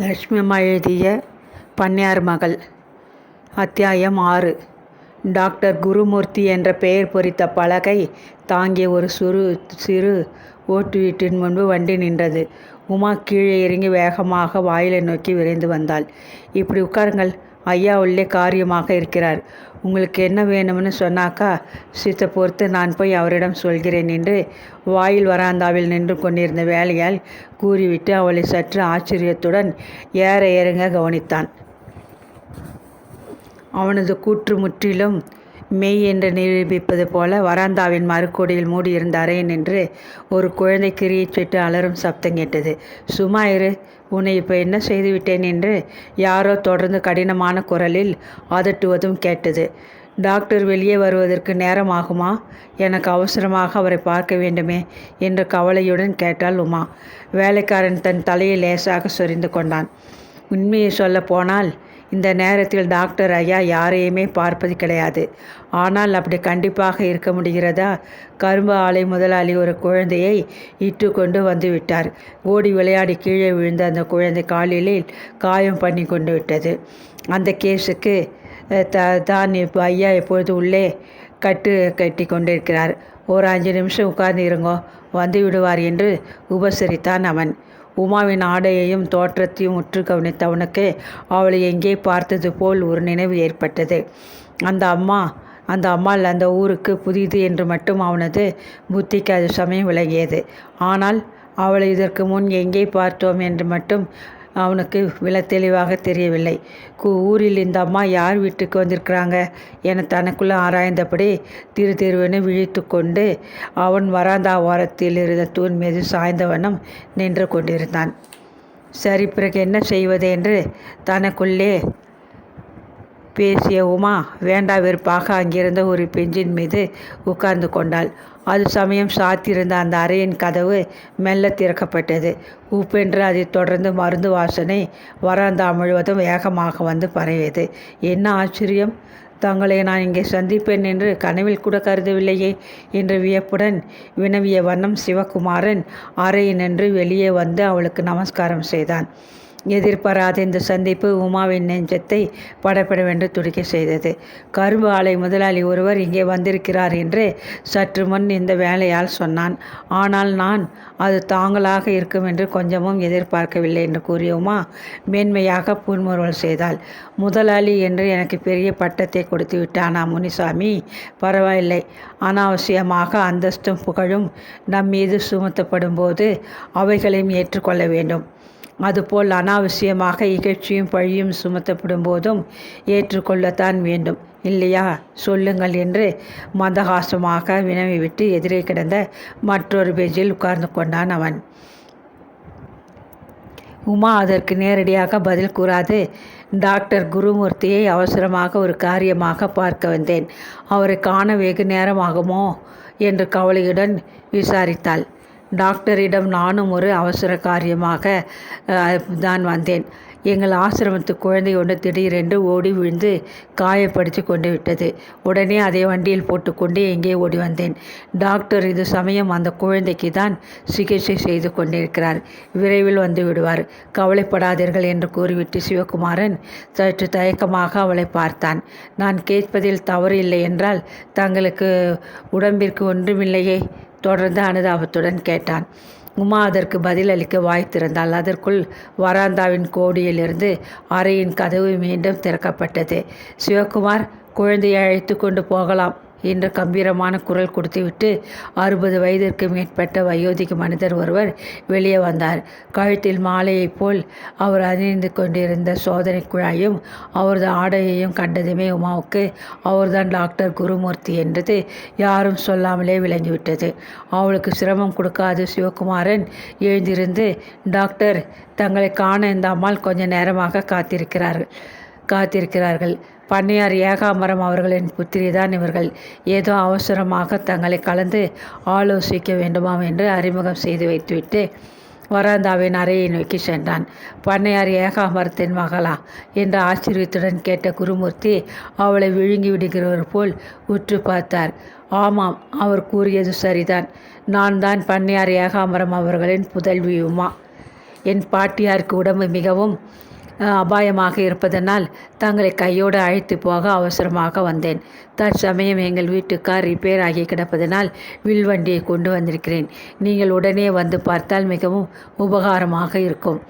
லட்சுமி அம்மா எழுதிய பன்னியார் மகள். அத்தியாயம் ஆறு. டாக்டர் குருமூர்த்தி என்ற பெயர் பொறித்த பலகை தாங்கிய ஒரு சுரு சிறு ஓட்டு வீட்டின் முன்பு வண்டி நின்றது. உமா கீழே இறங்கி வேகமாக வாயிலை நோக்கி விரைந்து வந்தாள். இப்படி உட்காருங்கள். ஐயா உள்ளே காரியமாக இருக்கிறார். உங்களுக்கு என்ன வேணும்னு சொன்னாக்கா சித்த பொறுத்து நான் போய் அவரிடம் சொல்கிறேன் என்று வாயில் வராந்தாவில் நின்று கொண்டிருந்த வேலையால் கூறிவிட்டு அவளை சற்று ஆச்சரியத்துடன் ஏற இறங்க கவனித்தான். அவனது கூற்று முற்றிலும் மெய் என்று நிரூபிப்பது போல வராந்தாவின் மறுக்கோடியில் மூடியிருந்த அறையை நின்று ஒரு குழந்தை கிரியச்சிட்டு அலறும் சப்தம் கேட்டது. சும்மா இரு உன்னை இப்போ என்ன செய்துவிட்டேன் என்று யாரோ தொடர்ந்து கடினமான குரலில் அதட்டுவதும் கேட்டது. டாக்டர் வெளியே வருவதற்கு நேரம் ஆகுமா? எனக்கு அவசரமாக அவரை பார்க்க வேண்டுமே என்று கவலையுடன் கேட்டாள் உமா. வேலைக்காரன் தன் தலையை லேசாக சொரிந்து கொண்டான். உண்மையை சொல்ல போனால் இந்த நேரத்தில் டாக்டர் ஐயா யாரையுமே பார்ப்பது கிடையாது. ஆனால் அப்படி கண்டிப்பாக இருக்க முடிகிறதா? கரும்பு ஆலை முதலாளி ஒரு குழந்தையை இட்டு கொண்டு வந்து விட்டார். ஓடி விளையாடி கீழே விழுந்த அந்த குழந்தை காலிலில் காயம் பண்ணி கொண்டு விட்டது. அந்த கேஸுக்கு த தான் இப்போ ஐயா எப்பொழுது உள்ளே கட்டு கட்டி கொண்டிருக்கிறார். ஒரு அஞ்சு நிமிஷம் உட்கார்ந்து இருங்கோ வந்து விடுவார் என்று உபசரித்தான் அவன். உமாவின் ஆடையையும் தோற்றத்தையும் உற்று கவனித்தவனுக்கு அவளை எங்கே பார்த்தது போல் ஒரு நினைவு ஏற்பட்டது. அந்த அம்மா அந்த அம்மாள் அந்த ஊருக்கு புதிது என்று மட்டும் அவனது புத்திக்கு அது சமயம் விளங்கியது. ஆனால் அவளை இதற்கு முன் எங்கே பார்த்தோம் என்று மட்டும் அவனுக்கு வில தெளிவாக தெரியவில்லை. ஊரில் இந்த அம்மா யார் வீட்டுக்கு வந்திருக்கிறாங்க? என தனக்குள்ளே ஆராய்ந்தபடி திரு திருவென விழித்து கொண்டு அவன் வராந்தா ஓரத்தில் இருந்த தூண் மீது சாய்ந்தவனும் நின்று கொண்டிருந்தான். சரி பிறகு என்ன செய்வது என்று தனக்குள்ளே பேசிய உமா வேண்டா வெறுப்பாக. அங்கிருந்த ஒரு பெஞ்சின் மீது உட்கார்ந்து கொண்டாள். அது சமயம் சாத்தியிருந்த அந்த அறையின் கதவு மெல்ல திறக்கப்பட்டது. உப்பென்று அதை தொடர்ந்து மருந்து வாசனை வராந்தா முழுவதும் வேகமாக வந்து பரவியது. என்ன ஆச்சரியம்? தங்களை நான் இங்கே சந்திப்பேன் என்று கனவில் கூட கருதவில்லையே என்ற வியப்புடன் வினவிய வண்ணம் சிவகுமாரன் அறையினின்று வெளியே வந்து அவளுக்கு நமஸ்காரம் செய்தான். எதிர்பாராத இந்த சந்திப்பு உமாவின் நெஞ்சத்தை படப்படவென்று துடிக்க செய்தது. கரும்பு ஆலை முதலாளி ஒருவர் இங்கே வந்திருக்கிறார் என்று சற்று முன் இந்த வேலையால் சொன்னான். ஆனால் நான் அது தாங்களாக இருக்கும் என்று கொஞ்சமும் எதிர்பார்க்கவில்லை என்று கூறிய உமா மேன்மையாக புன்முறுவல் செய்தாள். முதலாளி என்று எனக்கு பெரிய பட்டத்தை கொடுத்து விட்டானா முனிசாமி? பரவாயில்லை. அனாவசியமாக அந்தஸ்தும் புகழும் நம் மீது சுமத்தப்படும் போது அவைகளையும் ஏற்றுக்கொள்ள வேண்டும். அதுபோல் அனாவசியமாக இகழ்ச்சியும் பழியும் சுமத்தப்படும் போதும் ஏற்றுக்கொள்ளத்தான் வேண்டும். இல்லையா? சொல்லுங்கள் என்று மந்தகாசமாக வினவிவிட்டு எதிரே கிடந்த மற்றொரு பேஜில் உட்கார்ந்து கொண்டான் அவன். உமா அதற்கு நேரடியாக பதில் கூறாது. டாக்டர் குருமூர்த்தியை அவசரமாக ஒரு காரியமாக பார்க்க வந்தேன். அவரை காண வெகு நேரமாகுமோ? என்று கவலையுடன் விசாரித்தாள். டாக்டரிடம் நானும் ஒரு அவசர காரியமாக தான் வந்தேன். எங்கள் ஆசிரமத்து குழந்தை ஒன்று திடீரென்று ஓடி விழுந்து காயப்படுத்தி கொண்டு விட்டது. உடனே அதை வண்டியில் போட்டுக்கொண்டு எங்கே ஓடி வந்தேன். டாக்டர் இது சமயம் அந்த குழந்தைக்கு தான் சிகிச்சை செய்து கொண்டிருக்கிறார். விரைவில் வந்து விடுவார். கவலைப்படாதீர்கள் என்று கூறிவிட்டு சிவகுமாரன் சற்று தயக்கமாக அவளை பார்த்தான். நான் கேட்பதில் தவறு இல்லை என்றால் தங்களுக்கு உடம்பிற்கு ஒன்றுமில்லையே தொடர்ந்து அனுதாபத்துடன் கேட்டான். உமா அதற்கு பதிலளிக்க வாய் திறந்தாள் அதற்குள் வராந்தாவின் கோடியிலிருந்து அறையின் கதவு மீண்டும் திறக்கப்பட்டது. சிவகுமார் குழந்தையை அழைத்து கொண்டு போகலாம். என்று கம்பீரமான குரல் கொடுத்துவிட்டு அறுபது வயதிற்கு மேற்பட்ட வயோதிக மனிதர் ஒருவர் வெளியே வந்தார். கழுத்தில் மாலையைப் போல் அவர் அணிந்து கொண்டிருந்த சோதனை குழாயும் அவரது ஆடையையும் கண்டதுமே உமாவுக்கு அவர்தான் டாக்டர் குருமூர்த்தி என்றது யாரும் சொல்லாமலே விளங்கிவிட்டது. அவளுக்கு சிரமம் கொடுக்காது சிவகுமாரன் எழுந்திருந்து டாக்டர் தங்களை காண இந்த அம்மாள் கொஞ்ச நேரமாக காத்திருக்கிறார்கள் காத்திருக்கிறார்கள். பண்ணையார் ஏகாம்பரம் அவர்களின் புத்திரி தான் இவர்கள். ஏதோ அவசரமாக தங்களை கலந்து ஆலோசிக்க வேண்டுமாம் என்று அறிமுகம் செய்து வைத்துவிட்டு வராந்தாவின் அறையை நோக்கி சென்றான். பண்ணையார் ஏகாம்பரத்தின் மகளா? என்று ஆச்சரியத்துடன் கேட்ட குருமூர்த்தி அவளை விழுங்கி விடுகிறவர் போல் உற்று பார்த்தார். ஆமாம் அவர் கூறியது சரிதான். நான் தான் பண்ணையார் ஏகாம்பரம் அவர்களின் புதல்வியுமா? என் பாட்டியாருக்கு உடம்பு மிகவும் அபாயமாக இருப்பதனால் தங்களை கையோடு அழைத்து போக அவசரமாக வந்தேன். தற்சமயம் எங்கள் வீட்டுக்கார் ரிப்பேர் ஆகி கிடப்பதனால் வில்வண்டியை கொண்டு வந்திருக்கிறேன். நீங்கள் உடனே வந்து பார்த்தால் மிகவும் உபகாரமாக இருக்கும்.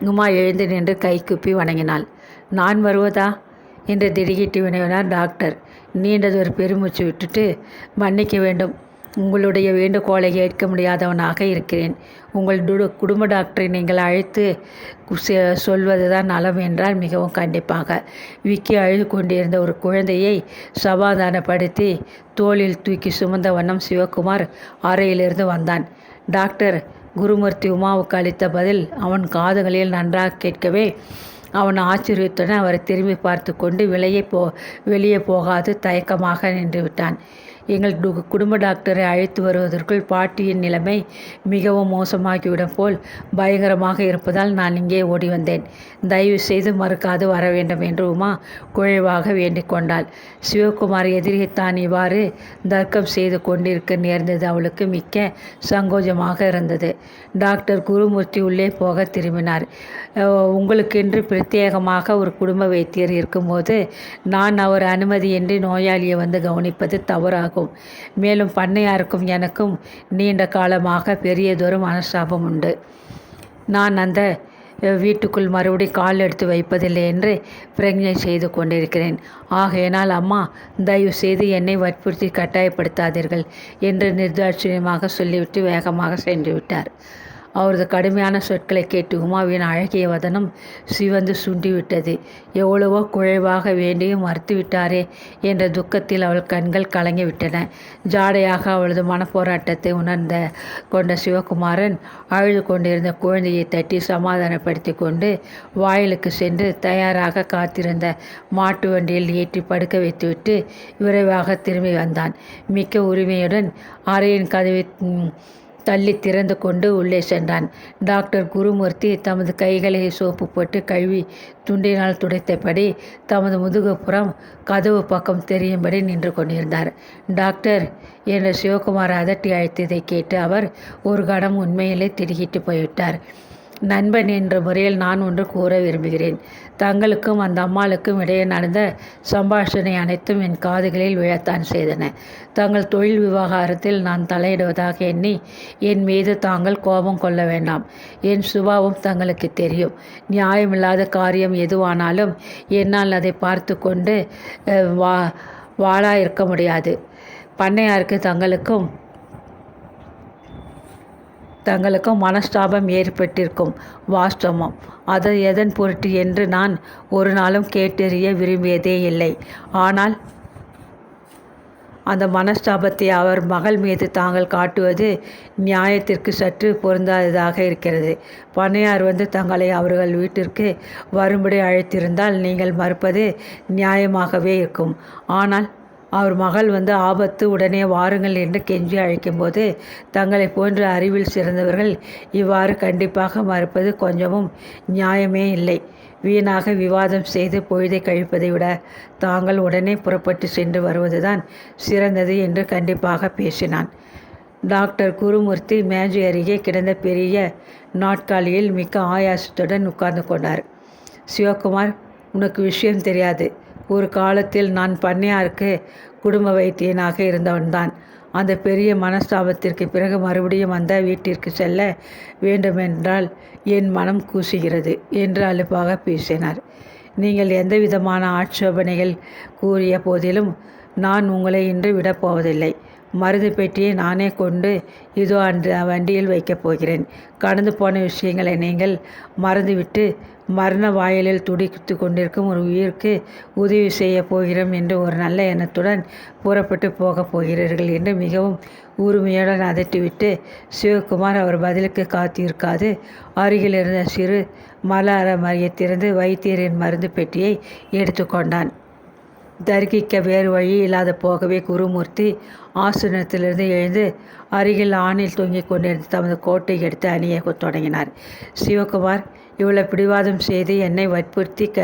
உமா எழுந்து நின்று கை குப்பி வணங்கினாள். நான் வருவதா? என்று திடுகிட்டு வினவினார் டாக்டர். நீண்டதொரு பெருமூச்சு விட்டுட்டு மன்னிக்க வேண்டும். உங்களுடைய வேண்டுகோளை ஏற்க முடியாதவனாக இருக்கிறேன். உங்கள் டு குடும்ப டாக்டரை நீங்கள் அழைத்து செ- சொல்வதுதான் நலம் என்றால் மிகவும் கண்டிப்பாக. விக்கி அழுது கொண்டிருந்த ஒரு குழந்தையை சமாதானப்படுத்தி தோளில் தூக்கி சுமந்த வண்ணம் சிவகுமார் அறையிலிருந்து வந்தான். டாக்டர் குருமூர்த்தி உமாவுக்கு அளித்த பதில் அவன் காதுகளில் நன்றாக கேட்கவே அவன் ஆச்சரியத்துடன் அவரை திரும்பி பார்த்து கொண்டு வெளியே போ வெளியே போகாது தயக்கமாக நின்றுவிட்டான். எங்கள் டு- குடும்ப டாக்டரை அழைத்து வருவதற்குள் பாட்டியின் நிலைமை மிகவும் மோசமாகிவிடும் போல் பயங்கரமாக இருப்பதால் நான் இங்கே ஓடி வந்தேன். தயவு செய்து மறுக்காது வர வேண்டும் என்று உமா குழைவாக வேண்டிக் கொண்டாள். சிவகுமார் எதிரே தான் இவ்வாறு தர்க்கம் செய்து கொண்டிருக்க நேர்ந்தது அவளுக்கு மிக்க சங்கோஜமாக இருந்தது. டாக்டர் குருமூர்த்தி உள்ளே போக திரும்பினார். உங்களுக்கென்று பிரத்யேகமாக ஒரு குடும்ப வைத்தியர் இருக்கும்போது நான் அவர் அனுமதியின்றி நோயாளியை வந்து கவனிப்பது தவறாகும். மேலும் பண்ணையாருக்கும் எனக்கும் நீண்ட காலமாக பெரியதொரு மனஸ்தாபம் உண்டு. நான் அந்த வீட்டுக்குள் மறுபடி கால் எடுத்து வைப்பதில்லை என்று பிரஜை செய்து கொண்டிருக்கிறேன். ஆகையினால் அம்மா தயவு செய்து என்னை வற்புறுத்தி கட்டாயப்படுத்தாதீர்கள் என்று நிர்தாட்சியமாக சொல்லிவிட்டு வேகமாக சென்று விட்டார் அவரது கடுமையான சொற்களை கேட்டு உமாவின் அழகிய வதனம் சிவந்து சுண்டிவிட்டது. எவ்வளவோ குழைவாக வேண்டியும் மறுத்துவிட்டாரே என்ற துக்கத்தில் அவள் கண்கள் கலங்கிவிட்டன. ஜாடையாக அவளது மனப்போராட்டத்தை உணர்ந்த கொண்ட சிவகுமாரன் அழுது கொண்டிருந்த குழந்தையை தட்டி சமாதானப்படுத்தி கொண்டு வாயிலுக்கு சென்று தயாராக காத்திருந்த மாட்டு வண்டியில் ஏற்றி படுக்க வைத்துவிட்டு விரைவாக திரும்பி வந்தான். மிக்க உரிமையுடன் அறையின் கதவை தள்ளி திறந்து கொண்டு உள்ளே சென்றான். டாக்டர் குருமூர்த்தி தமது கைகளை சோப்பு போட்டு கழுவி துண்டினால் துடைத்தபடி தமது முதுகுப்புறம் கதவு பக்கம் தெரியும்படி நின்று கொண்டிருந்தார். டாக்டர் என்ற சிவகுமார் அதட்டி அழைத்ததை கேட்டு அவர் ஒரு கணம் உண்மையிலே திடுகிட்டு போய்விட்டார். நண்பன் என்ற முறையில் நான் ஒன்று கூற விரும்புகிறேன். தங்களுக்கும் அந்த அம்மாளுக்கும் இடையே நடந்த சம்பாஷணை அனைத்தும் என் காதுகளில் விழத்தான் செய்தன. தங்கள் தொழில் விவகாரத்தில் நான் தலையிடுவதாக எண்ணி என் மீது தாங்கள் கோபம் கொள்ள வேண்டாம். என் சுபாவம் தங்களுக்கு தெரியும். நியாயமில்லாத காரியம் எதுவானாலும் என்னால் அதை பார்த்து கொண்டு வா வாழா இருக்க முடியாது. பண்ணையாருக்கு தங்களுக்கும் தங்களுக்கும் மனஸ்தாபம் ஏற்பட்டிருக்கும். வாஸ்தவம். அது எதன் பொருட்டு என்று நான் ஒரு நாளும் கேட்டறிய விரும்பியதே இல்லை. ஆனால் அந்த மனஸ்தாபத்தை அவர் மகள் மீது தாங்கள் காட்டுவது நியாயத்திற்கு சற்று பொருந்தாததாக இருக்கிறது. பண்ணையார் வந்து தங்களை அவர்கள் வீட்டிற்கு வரும்படி அழைத்திருந்தால் நீங்கள் மறுப்பது நியாயமாகவே இருக்கும். ஆனால் அவர் மகள் வந்து ஆபத்து உடனே வாருங்கள் என்று கெஞ்சி அழைக்கும்போது தங்களை போன்ற அறிவில் சிறந்தவர்கள் இவ்வாறு கண்டிப்பாக மறுப்பது கொஞ்சமும் நியாயமே இல்லை. வீணாக விவாதம் செய்து பொழுதை கழிப்பதை விட தாங்கள் உடனே புறப்பட்டு சென்று வருவதுதான் சிறந்தது என்று கண்டிப்பாக பேசினான். டாக்டர் குருமூர்த்தி மேஜை அருகே கிடந்த பெரிய நாட்காலியில் மிக்க ஆயாசத்துடன் உட்கார்ந்து கொண்டார். சிவகுமார் உனக்கு விஷயம் தெரியாது. ஒரு காலத்தில் நான் பண்ணையாருக்கு குடும்ப வைத்தியனாக இருந்தவன்தான். அந்த பெரிய மனஸ்தாபத்திற்கு பிறகு மறுபடியும் அந்த வீட்டிற்கு செல்ல வேண்டுமென்றால் என் மனம் கூசுகிறது என்று அலுப்பாக பேசினார். நீங்கள் எந்த விதமான ஆட்சேபனைகள் கூறிய போதிலும் நான் உங்களை இன்று விடப்போவதில்லை மருது பெட்டியை நானே கொண்டு இதோ அந்த வண்டியில் வைக்கப் போகிறேன். கடந்து போன விஷயங்களை நீங்கள் மறந்துவிட்டு மரண வாயிலில் துடித்து கொண்டிருக்கும் ஒரு உயிருக்கு உதவி செய்ய போகிறோம் என்று ஒரு நல்ல எண்ணத்துடன் புறப்பட்டு போகப் போகிறீர்கள் என்று மிகவும் உரிமையுடன் அதட்டிவிட்டு சிவகுமார் அவர் பதிலுக்கு காத்திருக்காது. அருகில் இருந்த சிறு மல அறமறியை வைத்தியரின் மருந்து பெட்டியை எடுத்துக்கொண்டான் தர்கிக்க வேறு வழி இல்லாத போகவே குருமூர்த்தி ஆசனத்திலிருந்து எழுந்து அருகில் ஆணில் தொங்கிக் கொண்டிருந்த தமது கோட்டை எடுத்து அணிய தொடங்கினார். சிவகுமார் இவ்வளவு பிடிவாதம் செய்து என்னை வற்புறுத்தி க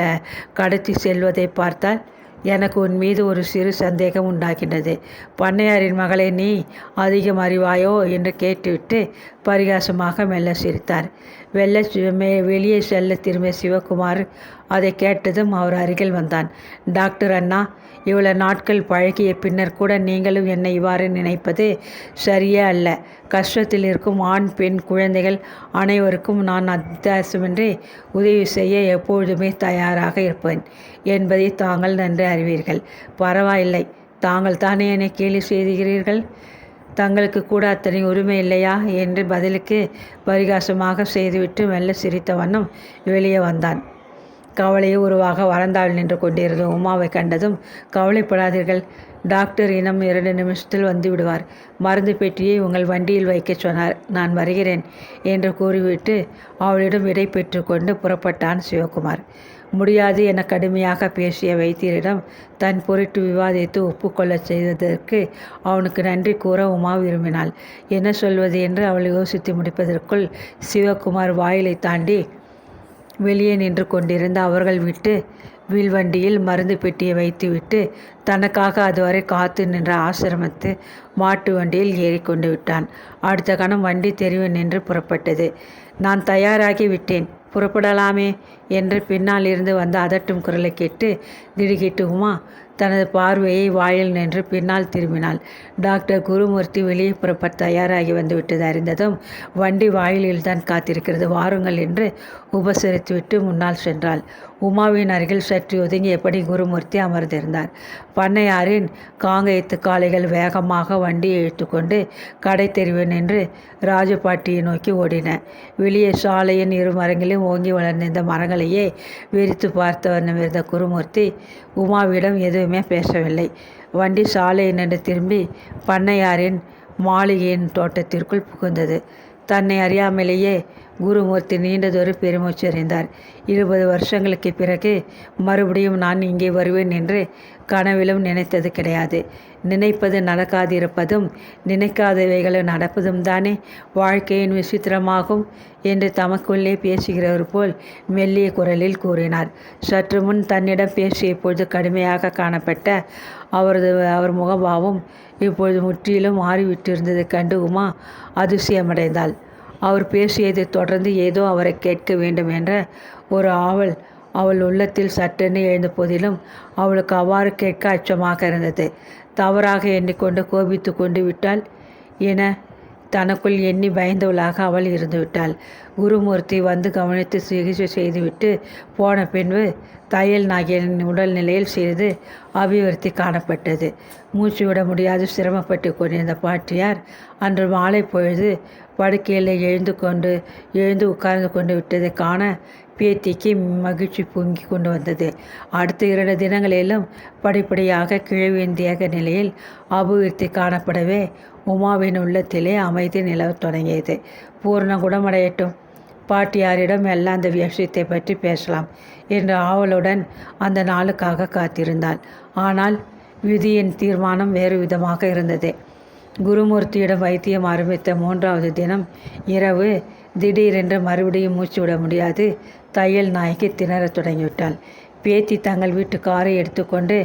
கடத்தி செல்வதை பார்த்தால் எனக்கு உன் மீது ஒரு சிறு சந்தேகம் உண்டாகின்றது. பண்ணையாரின் மகளை நீ அதிகம் அறிவாயோ? என்று கேட்டுவிட்டு பரிகாசமாக மெல்ல சிரித்தார். வெள்ள மே- வெளியே செல்ல திரும்பிய சிவகுமார் அதை கேட்டதும் அவர் அருகில் வந்தான். டாக்டர் அண்ணா இவ்வளோ நாட்கள் பழகிய பின்னர் கூட நீங்களும் என்னை இவ்வாறு நினைப்பது சரியே அல்ல. கஷ்டத்தில் இருக்கும் ஆண் பெண் குழந்தைகள் அனைவருக்கும் நான் அத்தியாசமின்றி உதவி செய்ய எப்பொழுதுமே தயாராக இருப்பேன் என்பதை தாங்கள் நன்று அறிவீர்கள். பரவாயில்லை தாங்கள் தானே என்னை கேலி செய்கிறீர்கள் தங்களுக்கு கூட அத்தனை உரிமை இல்லையா? என்று பதிலுக்கு பரிகாசமாக செய்துவிட்டு மெல்ல சிரித்த வண்ணம் வெளியே வந்தான். கவலையை உருவாக வறந்தாள் நின்று கொண்டிருந்த உமாவை கண்டதும் கவலைப்படாதீர்கள். டாக்டர் இனம் இரண்டு நிமிஷத்தில் வந்து விடுவார். மருந்து பெட்டியை உங்கள் வண்டியில் வைக்கச் சொன்னார். நான் வருகிறேன் என்று கூறிவிட்டு அவளிடம் விடை பெற்றுக்கொண்டு புறப்பட்டான் சிவகுமார். முடியாது என கடுமையாக பேசிய வைத்தியரிடம் தன் பொருட்டு விவாதித்து ஒப்புக்கொள்ளச் செய்ததற்கு அவனுக்கு நன்றி கூற உமா விரும்பினாள். என்ன சொல்வது என்று அவள் யோசித்து முடிப்பதற்குள் சிவகுமார் வாயிலை தாண்டி வெளியே நின்று கொண்டிருந்த அவர்கள் விட்டு வில்வண்டியில் மருந்து பெட்டியை வைத்துவிட்டு தனக்காக அதுவரை காத்து நின்ற ஆசிரமத்து மாட்டு வண்டியில் ஏறிக்கொண்டு விட்டான். அடுத்த கணம் வண்டி தெரிவு நின்று புறப்பட்டது. நான் தயாராகி விட்டேன். புறப்படலாமே என்று பின்னால் இருந்து வந்த அதட்டும் குரலை கேட்டு திடுக்கிட்டு உமா தனது பார்வையை வாயில் நின்று பின்னால் திரும்பினாள். டாக்டர் குருமூர்த்தி வெளியே புறப்பட தயாராகி வந்துவிட்டது அறிந்ததும் வண்டி வாயிலில் தான் காத்திருக்கிறது. வாருங்கள் என்று உபசரித்துவிட்டு முன்னால் சென்றாள். உமாவின் அருகில் சற்று ஒதுங்கியபடி குருமூர்த்தி அமர்ந்திருந்தார். பண்ணையாரின் காங்கயத்து காளைகள் வேகமாக வண்டியை இழுத்துக்கொண்டு கடை தெருவு நின்று ராஜபாட்டியை நோக்கி ஓடின. வெளியே சாலையின் இரு மரங்களிலும் ஓங்கி வளர்ந்திருந்த மரங்களையே விரித்து பார்த்த வண்ணம் இருந்த குருமூர்த்தி உமாவிடம் எதுவும் பேசவில்லை. வண்டி சாலையை நின்று திரும்பி பண்ணையாரின் மாளிகையின் தோட்டத்திற்குள் புகுந்தது. தன்னை அறியாமலேயே குருமூர்த்தி நீண்டதொரு பெருமூச்சு அறிந்தார். இருபது வருஷங்களுக்கு பிறகு மறுபடியும் நான் இங்கே வருவேன் என்று கனவிலும் நினைத்தது கிடையாது. நினைப்பது நடக்காதிருப்பதும் நினைக்காதவைகள் நடப்பதும் தானே வாழ்க்கையின் விசித்திரமாகும் என்று தமக்குள்ளே பேசுகிறவர் போல் மெல்லிய குரலில் கூறினார். சற்று முன் தன்னிடம் பேசிய பொழுது கடுமையாக காணப்பட்ட அவரது அவர் முகபாவம் இப்பொழுது முற்றிலும் மாறிவிட்டிருந்ததைக் கண்டு உமா அதிசயமடைந்தாள். அவர் பேசியதைத் தொடர்ந்து ஏதோ அவரை கேட்க வேண்டும் என்ற ஒரு ஆவல் அவள் உள்ளத்தில் சட்டென்று எழுந்த போதிலும் அவளுக்கு அவ்வாறு கேட்க அச்சமாக இருந்தது. தவறாக எண்ணிக்கொண்டு கோபித்து கொண்டு விட்டாள் என தனக்குள் எண்ணி பயந்தவளாக அவள் இருந்துவிட்டாள். குருமூர்த்தி வந்து கவனித்து சிகிச்சை செய்துவிட்டு போன பின்பு தையல் நாகியின் உடல்நிலையில் சிறிது அபிவிருத்தி காணப்பட்டது. மூச்சு விட முடியாது சிரமப்பட்டு கொண்டிருந்த பாட்டியார் அன்று மாலை பொழுது படுக்கையில் எழுந்து கொண்டு எழுந்து உட்கார்ந்து கொண்டு விட்டதை காண பேத்திக்கு மகிழ்ச்சி பொங்கி கொண்டு வந்தது. அடுத்த இரண்டு தினங்களிலும் படிப்படியாக கிழவேந்திய நிலையில் அபிவிருத்தி காணப்படவே உமாவின் உள்ளத்திலே அமைதி நிலவத் தொடங்கியது. பூர்ண குணமடையட்டும். பாட்டியாரிடம் எல்லாம் அந்த விஷயத்தை பற்றி பேசலாம் என்ற ஆவலுடன் அந்த நாளுக்காக காத்திருந்தாள் ஆனால் விதியின் தீர்மானம் வேறு விதமாக இருந்தது. குருமூர்த்தியிடம் வைத்தியம் ஆரம்பித்த மூன்றாவது தினம் இரவு திடீரென்று மறுபடியும் மூச்சு விட முடியாது. தையல் நாய்க்கு திணறத் தொடங்கிவிட்டாள். பேத்தி தங்கள் வீட்டு காரை எடுத்துக்கொண்டு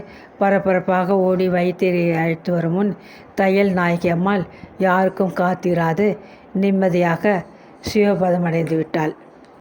பரபரப்பாக ஓடி வைத்தியரை அழைத்து வரும் முன் தையல் நாயகி அம்மாள் யாருக்கும் காத்திராது நிம்மதியாக சிவபதம் அடைந்து விட்டாள்.